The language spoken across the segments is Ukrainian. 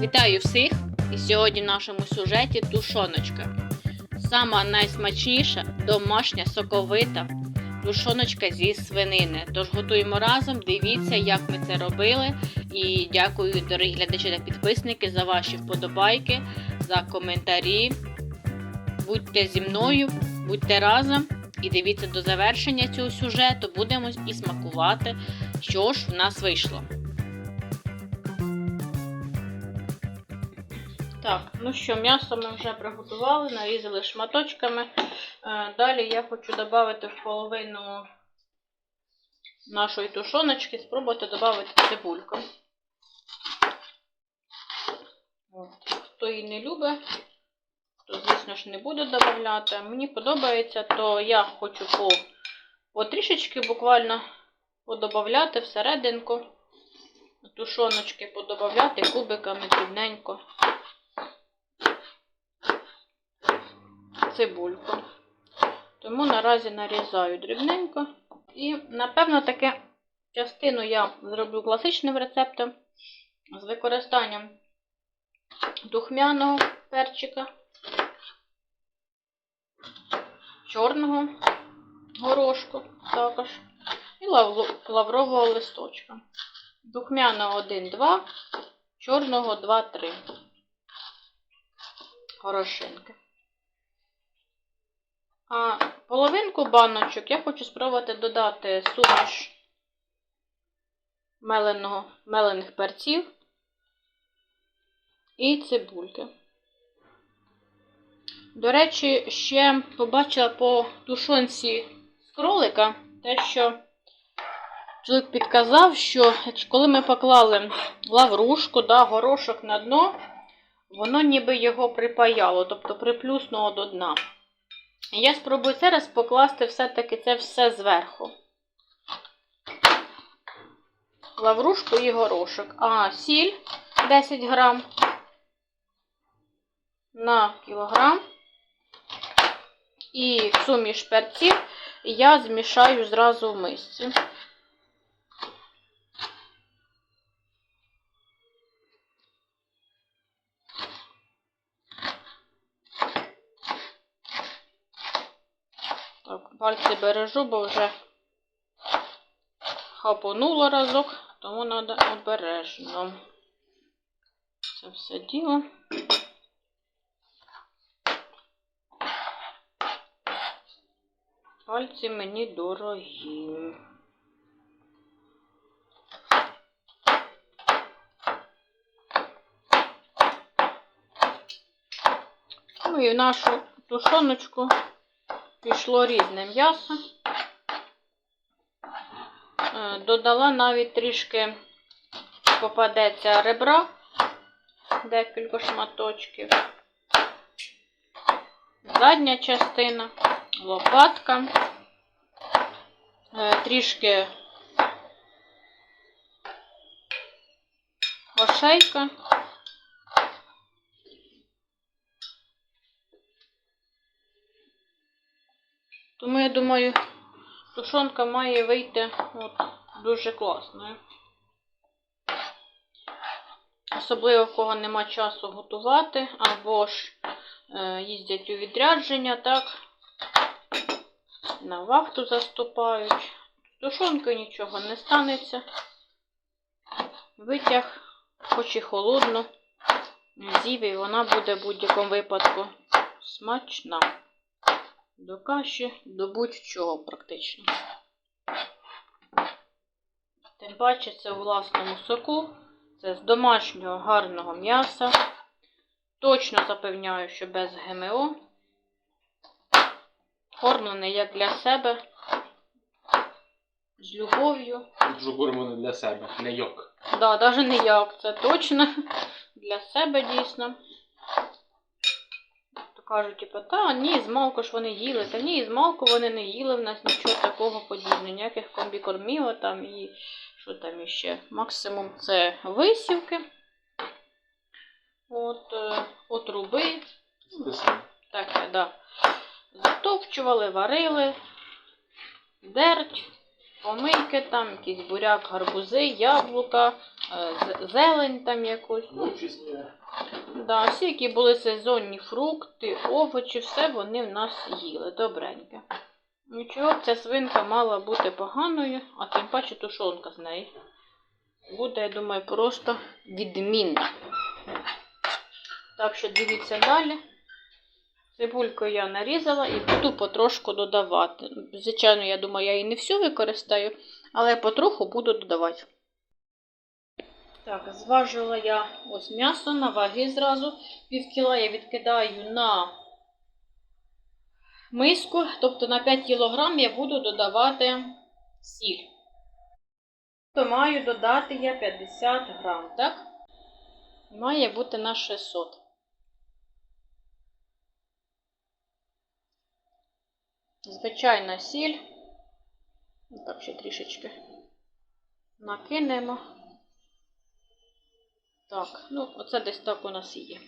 Вітаю всіх! І сьогодні в нашому сюжеті тушоночка. Сама найсмачніша домашня соковита тушоночка зі свинини. Тож готуємо разом, дивіться, як ми це робили. І дякую, дорогі глядачі та підписники, за ваші вподобайки, за коментарі. Будьте зі мною, будьте разом і дивіться до завершення цього сюжету. Будемо і смакувати, що ж в нас вийшло. Так, ну що, м'ясо ми вже приготували, нарізали шматочками. Е, Далі я хочу додати в половину нашої тушоночки, спробувати додати цибульку. Хто її не любить, то, звісно ж, не буду додавати. Мені подобається, то я хочу по, по трішечки буквально подобавляти всерединку. Тушоночки подобавляти кубиками дрібненько. Цибульку. Тому наразі нарізаю дрібненько. І, напевно, таке частину я зроблю класичним рецептом з використанням духмяного перчика, чорного горошку також і лаврового листочка. Духмяного 1-2, чорного 2-3 горошинки. А половинку баночок я хочу спробувати додати суміш меленого, мелених перців і цибульки. До речі, ще побачила по тушонці з кролика те, що чоловік підказав, що коли ми поклали лаврушку, да, горошок на дно, воно ніби його припаяло, тобто приплюснуло до дна. Я спробую зараз покласти все-таки це все зверху. Лаврушку і горошок. А сіль 10 грам на кілограм. І суміш перців я змішаю зразу в мисці. Так, пальці бережу, бо вже хапонуло разок, тому треба обережно. Це все діло. Пальці мені дорогі. Ну і нашу тушоночку пішло різне м'ясо. Е, Додала навіть трішки попадеться ребра, декілька шматочків. Задня частина, лопатка, е, трішки ошейка. Тому я думаю, тушонка має вийти от, дуже класною. Особливо, в кого нема часу готувати, або ж е, їздять у відрядження, так, на вахту заступають. З Тушонкою нічого не станеться. Витяг, хоч і холодно, зів, і вона буде в будь-якому випадку смачна. До каші, до будь-чого практично. Тим паче це у власному соку, це з домашнього гарного м'яса. Точно запевняю, що без ГМО. Кормлений як для себе, з любов'ю. Говоримо не для себе, не йок. Да, навіть не як, це точно для себе дійсно. Кажуть, типу, та ні, з малку ж вони їли, та ні, з малку вони не їли, в нас нічого такого подібного, ніяких комбікормів там і що там іще. Максимум це висівки. От, е, отруби. Таке, да. Затовчували, варили, дерть, помийки там, якийсь буряк, гарбузи, яблука, зелень там якусь. Ну. Да, всі, які були сезонні фрукти, овочі, все вони в нас їли. Добреньке. Нічого, ця свинка мала бути поганою, а тим паче тушонка з неї. Буде, я думаю, просто відмінна. Так що дивіться далі. Цибульку я нарізала і буду потрошку додавати. Звичайно, я думаю, я її не всю використаю, але потроху буду додавати. Так, зважила я ось м'ясо на ваги зразу. Пів кіла я відкидаю на миску, тобто на 5 кг я буду додавати сіль. То маю додати я 50 грам, так? Має бути на 600. Звичайна сіль. Так, ще трішечки накинемо. Так, ну, оце десь так у нас і є.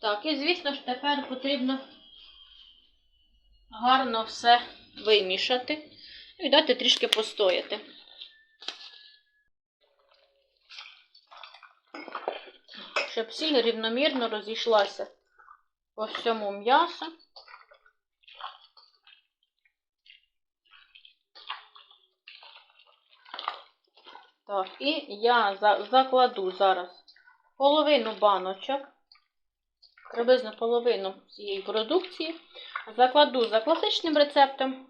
Так, і звісно ж тепер потрібно гарно все вимішати і дати трішки постояти. Щоб сіль рівномірно розійшлася по всьому м'ясу. Так, і я за- закладу зараз половину баночок, приблизно половину цієї продукції. Закладу за класичним рецептом,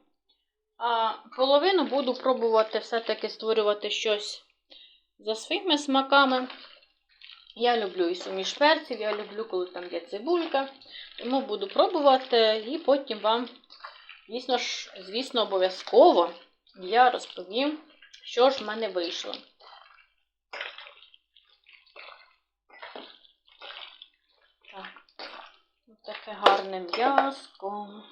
а половину буду пробувати все-таки створювати щось за своїми смаками. Я люблю і суміш перців, я люблю, коли там є цибулька. Тому буду пробувати і потім вам, звісно ж, звісно, обов'язково я розповім, що ж в мене вийшло. Так, ось таке гарне м'яско.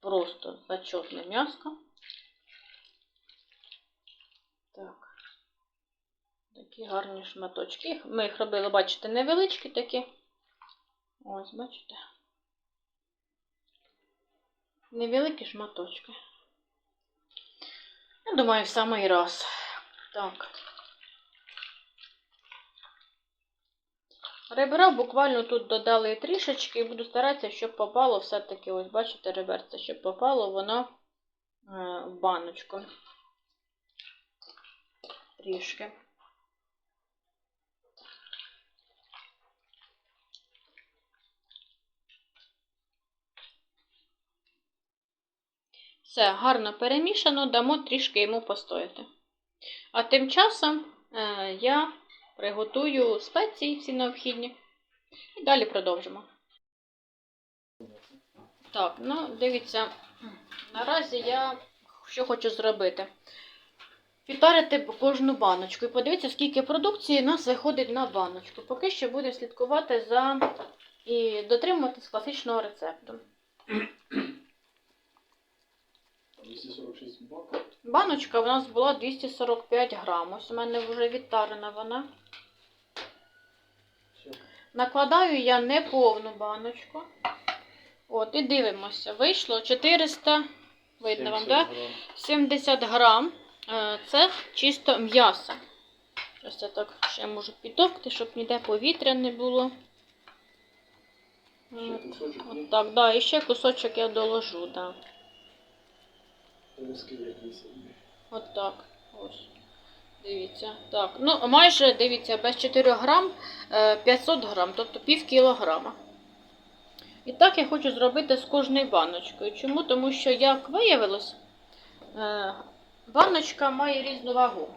Просто зачетне м'яско. Так. Такі гарні шматочки. Ми їх робили, бачите, невеличкі такі. Ось, бачите. Невеликі шматочки. Я думаю, в самий раз. Так. Ребра буквально тут додали трішечки і буду старатися, щоб попало все-таки, ось бачите, реберце, щоб попало воно е, в баночку. Трішки. Все, гарно перемішано, дамо трішки йому постояти. А тим часом е, я приготую спеції всі необхідні. І далі продовжимо. Так, ну дивіться, наразі я що хочу зробити. Підтарити кожну баночку. І подивіться, скільки продукції у нас виходить на баночку. Поки що буду слідкувати за і дотримуватись класичного рецепту. 246 бак. Баночка у нас була 245 грам. Ось у мене вже відтарена вона. Накладаю я не повну баночку. От, і дивимося. Вийшло 400, видно вам. Да? 70 грам. Е, Це чисто м'ясо. Ось я так ще можу підтовкти, щоб ніде повітря не було. От, от так, да, і ще кусочок я доложу, да. От так. Ось. Дивіться. Так. Ну, майже, дивіться, без 4 грам е, 500 грам, тобто пів кілограма. І так я хочу зробити з кожною баночкою. Чому? Тому що, як виявилось, е, баночка має різну вагу.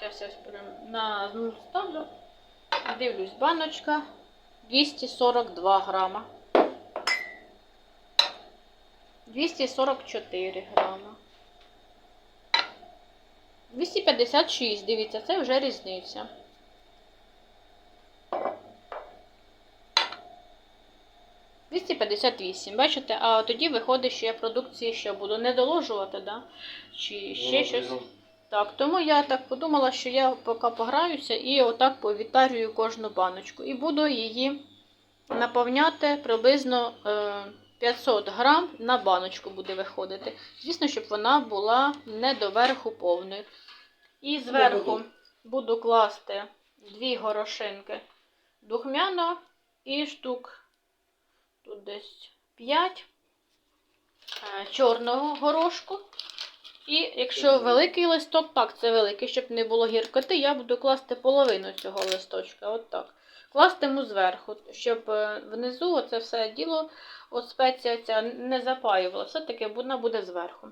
Зараз я прям на ну, ставлю. Дивлюсь, баночка 242 грама. 244 грама. 256, дивіться, це вже різниця. Двісті п'ятдесят вісім, бачите? А тоді виходить, що я продукції ще буду не доложувати, да? Чи ще щось. Так, тому я так подумала, що я поки пограюся і отак повітарюю кожну баночку. І буду її наповняти приблизно е, 500 грам на баночку буде виходити. Звісно, щоб вона була не доверху повною. І зверху буду класти дві горошинки духмяного і штук тут десь 5 чорного горошку. І якщо великий листок, так, це великий, щоб не було гіркоти, я буду класти половину цього листочка. От так. Кластиму зверху, щоб е, внизу оце все діло, от спеція ця не запаювала. Все-таки вона буде зверху.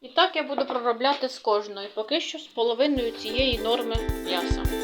І так я буду проробляти з кожною, поки що з половиною цієї норми м'яса.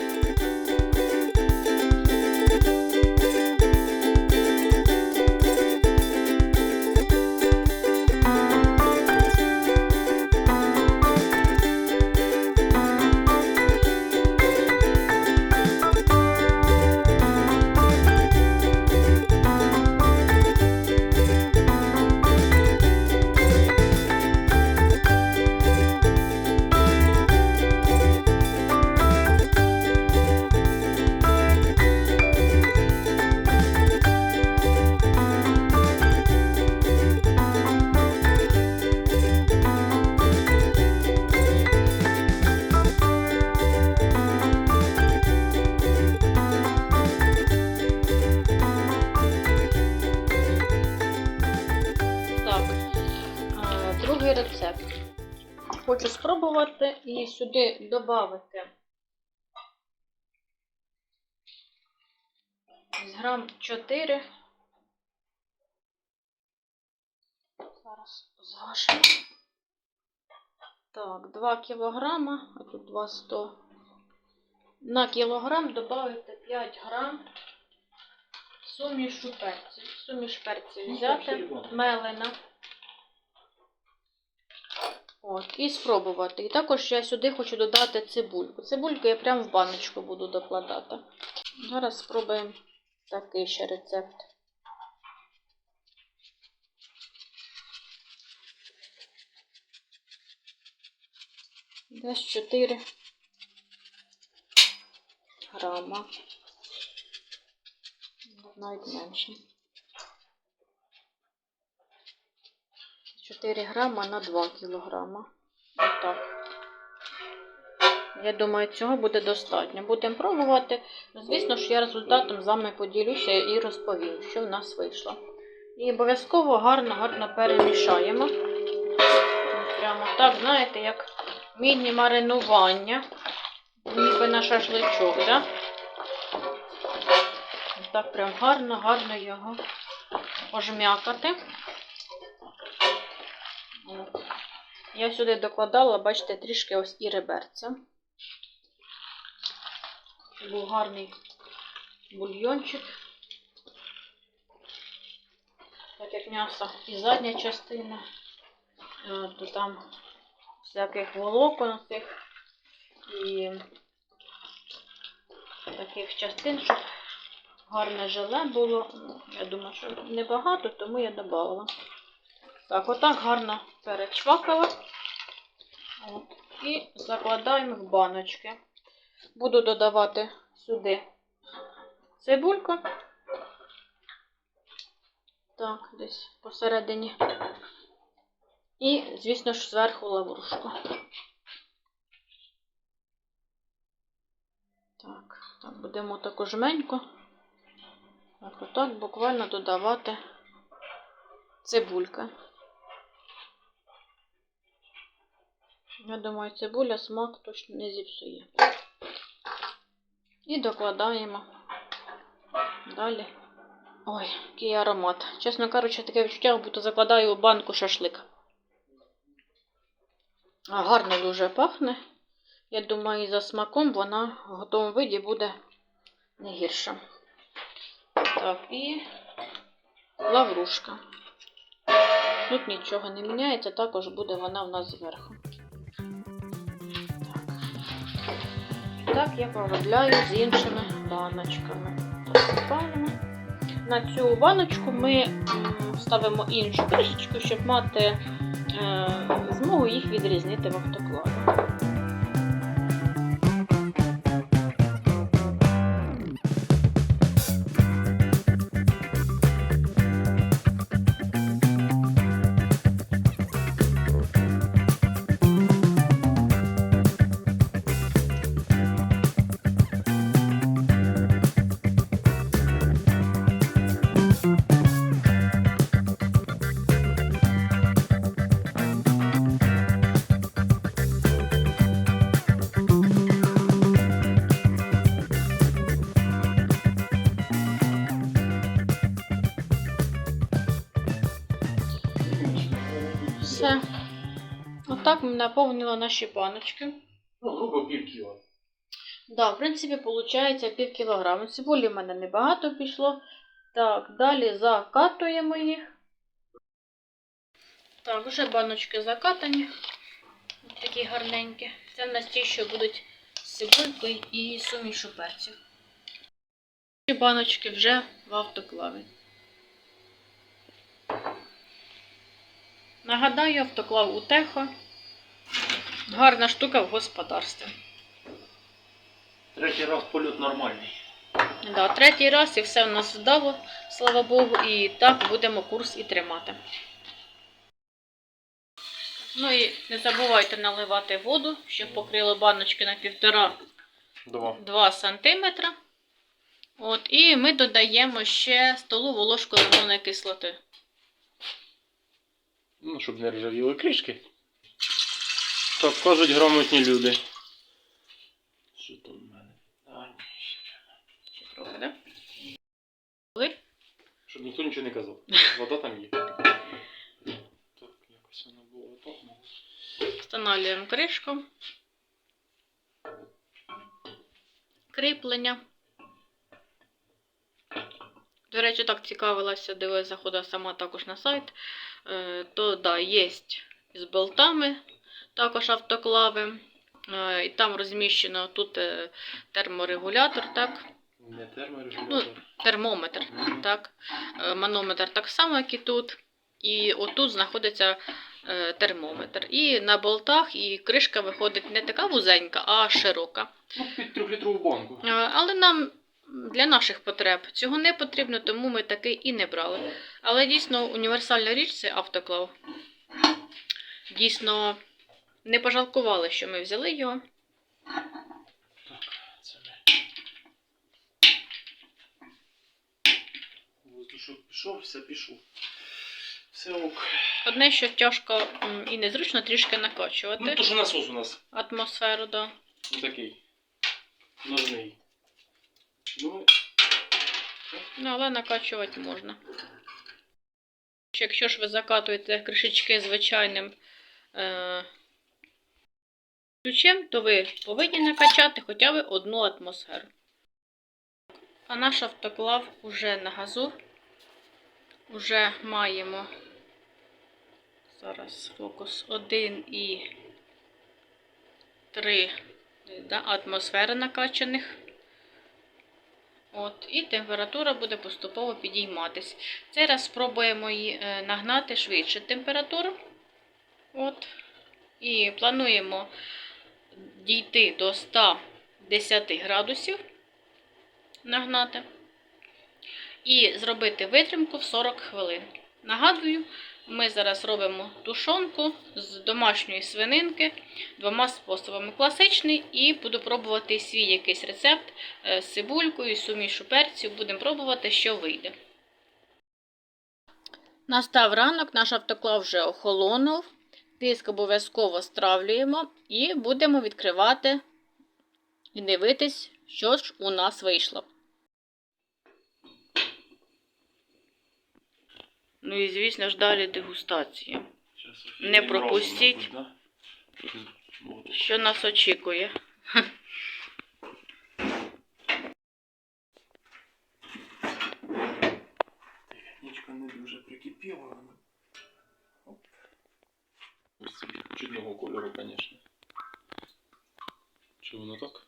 Сюди додати грам 4. Зараз зважимо. Так, 2 кілограма, а тут 2 100. На кілограм додати 5 грам сумішу перців. Суміш перців взяти, мелена. От, і спробувати. І також я сюди хочу додати цибульку. Цибульку я прямо в баночку буду докладати. Зараз спробуємо такий ще рецепт. Десь 4 грама. Навіть менше. 4 грама на 2 кілограма. Отак. Я думаю, цього буде достатньо. Будемо пробувати. Ну, Звісно ж, я результатом з вами поділюся і розповім, що в нас вийшло. І обов'язково гарно-гарно перемішаємо. Прямо так, знаєте, як міні-маринування. Ніби на шашличок, так? Так, прям гарно-гарно його пожмякати. От. Я сюди докладала, бачите, трішки ось і реберця. Був гарний бульйончик. Так як м'ясо і задня частина, е, то там всяких волокон цих і таких частин, щоб гарне желе було. Я думаю, що небагато, тому я додала. Так, отак гарно перечвакала. От. І закладаємо в баночки. Буду додавати сюди цибульку. Так, десь посередині. І, звісно ж, зверху лаврушку. Так, так, будемо таку жменьку. Так, отак буквально додавати цибулька. Я думаю, цибуля смак точно не зіпсує. І докладаємо далі. Ой, який аромат. Чесно кажучи, таке відчуття, будто закладаю у банку шашлик. Гарно дуже пахне. Я думаю, за смаком вона в готовому виді буде не гірша. Так, і лаврушка. Тут нічого не міняється, також буде вона в нас зверху. Так, я виробляю з іншими баночками. Так. На цю баночку ми ставимо іншу кришечку, щоб мати е, змогу їх відрізнити в автокладу. Все. Отак ми наповнили наші баночки. Ну, грубо пів кіла. Да, в принципі, виходить пів кілограма. Цибулі в мене небагато пішло. Так, далі закатуємо їх. Так, вже баночки закатані. Ось такі гарненькі. Це в нас ті, що будуть з цибулькою і сумішу перців. Ці баночки вже в автоклаві. Нагадаю, автоклав Утехо. Гарна штука в господарстві. Третій раз польот нормальний. Да, третій раз і все в нас вдало, слава Богу, і так будемо курс і тримати. Ну і не забувайте наливати воду, щоб покрило баночки на 1,5-2 Два. см. От, і ми додаємо ще столову ложку лимонної кислоти. Ну, щоб не ржавіли кришки. Так кажуть грамотні люди. Що там в мене? А, ні. Ще трохи, да? Щоб ніхто нічого не казав. Вода там є. Так, якось воно було так. Встановлюємо кришку. Кріплення. До речі, так цікавилася, дивилася, заходила сама також на сайт. Е, То да, є з болтами, також автоклави. Е, І там розміщено тут е, терморегулятор, так, Не терморегулятор. Ну, термометр, так, манометр так само, як і тут. І отут знаходиться термометр. І на болтах і кришка виходить не така вузенька, а широка. Ну, під трьохлітрову банку. Але нам для наших потреб цього не потрібно, тому ми такий і не брали. Але дійсно універсальна річ це автоклав. Дійсно, не пожалкували, що ми взяли його. Воздушок пішов, все пішов. Все ок. Одне, що тяжко і незручно трішки накачувати Ну, то що насос у нас атмосферу. Да. такий. Ножний. Ну, Ну, але накачувати можна. Якщо ж ви закатуєте кришечки звичайним е- ключем, то ви повинні накачати хоча б одну атмосферу. А наш автоклав уже на газу. Уже маємо зараз фокус 1 і 3 да, атмосфери накачаних. От, і температура буде поступово підійматись. Цей раз спробуємо е, нагнати швидше температуру. От. І плануємо дійти до 110 градусів нагнати. І зробити витримку в 40 хвилин. Нагадую, ми зараз робимо тушонку з домашньої свининки двома способами. Класичний і буду пробувати свій якийсь рецепт е, з цибулькою, сумішу перців. Будемо пробувати, що вийде. Настав ранок, наш автоклав вже охолонув. Тиск обов'язково стравлюємо і будемо відкривати і дивитись, що ж у нас вийшло. Ну і звісно ж далі дегустація. Не пропустіть. Що нас очікує? Нічка не дуже прикипіла, але. Оп. Ось Чудного кольору, звісно. Чи воно так?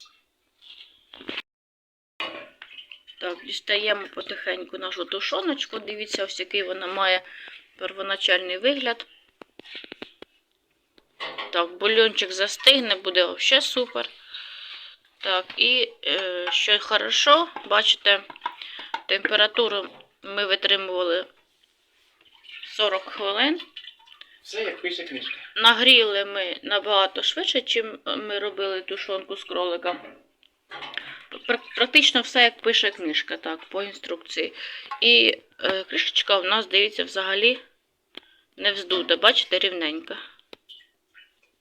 Так, дістаємо потихеньку нашу тушоночку. Дивіться, ось який вона має первоначальний вигляд. Так, бульончик застигне, буде взагалі супер. Так, і е, що хорошо, бачите, температуру ми витримували 40 хвилин. Все як пише книжка. Нагріли ми набагато швидше, чим ми робили тушонку з кролика. Практично все як пише книжка, так, по інструкції. І е, кришечка у нас, дивіться, взагалі не вздута. Бачите, рівненька.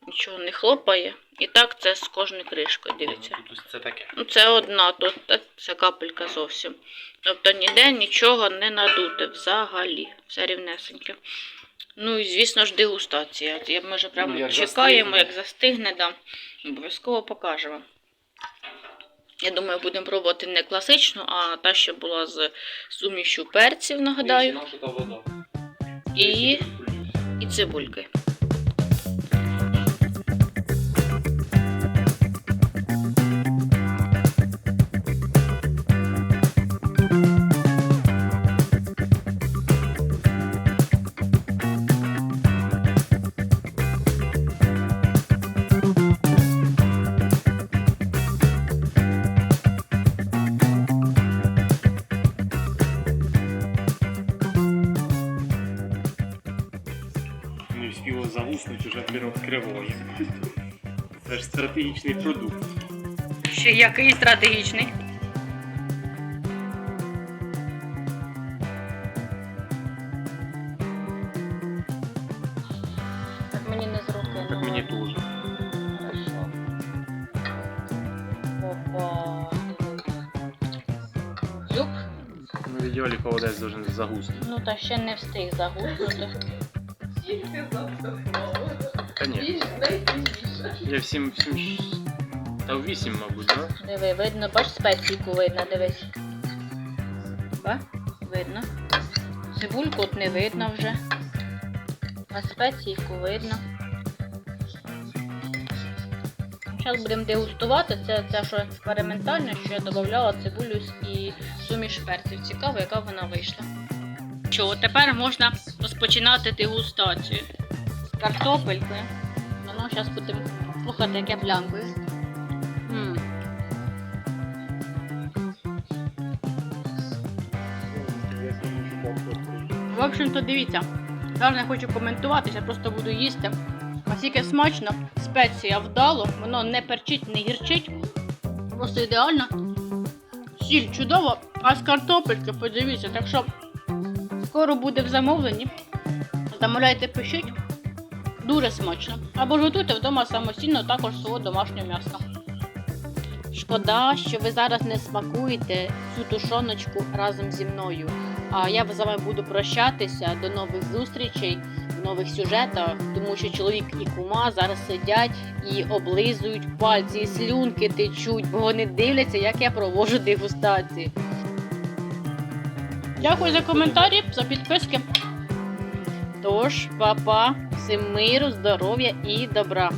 Нічого не хлопає. І так це з кожною кришкою, дивіться. Тут це таке. Ну, це одна, тут це капелька зовсім. Тобто ніде нічого не надуте взагалі. Все рівнесеньке. Ну і звісно ж дегустація. Ми вже прямо Ну, як чекаємо, застигне. як застигне, да. обов'язково покажемо. Я думаю, будемо пробувати не класичну, а та, що була з сумішю перців, нагадаю, вода. і, і цибульки. Стратегічний продукт. Ще який стратегічний. Так мені не з руки. Так мені теж. Хорошо. Опа. Зюб. Ну, в ідеалі холодець должен загуснути. Ну та ще не встиг загуснути. Та ні. Я всім, всім. Та вісім, мабуть, да? Диви, видно, бач спеційку видно, дивись. Ба? Видно. Цибульку от не видно вже. А спеційку видно. Зараз будемо дегустувати. Це, це що експериментальне, що я додавала цибулю і суміш перців. Цікаво, яка вона вийшла. Що, тепер можна розпочинати дегустацію. З картопелькою. Ну, зараз будемо слухати, яке плянкою. М. В общем-то, дивіться. Зараз не хочу коментувати, я просто буду їсти. Наскільки смачно, спеція вдало, воно не перчить, не гірчить. Просто ідеально. Сіль чудово, а з картопельки, подивіться, так що скоро буде в замовленні. Замовляйте, пишіть. Дуже смачно. Або ж готуйте вдома самостійно також свого домашнього м'яса. Шкода, що ви зараз не смакуєте цю тушоночку разом зі мною. А я з вами буду прощатися. До нових зустрічей нових сюжетах, тому що чоловік і кума зараз сидять і облизують пальці, і слюнки течуть, бо вони дивляться, як я проводжу дегустації. Дякую за коментарі, за підписки. Тож, па-па, всім миру, здоров'я і добра.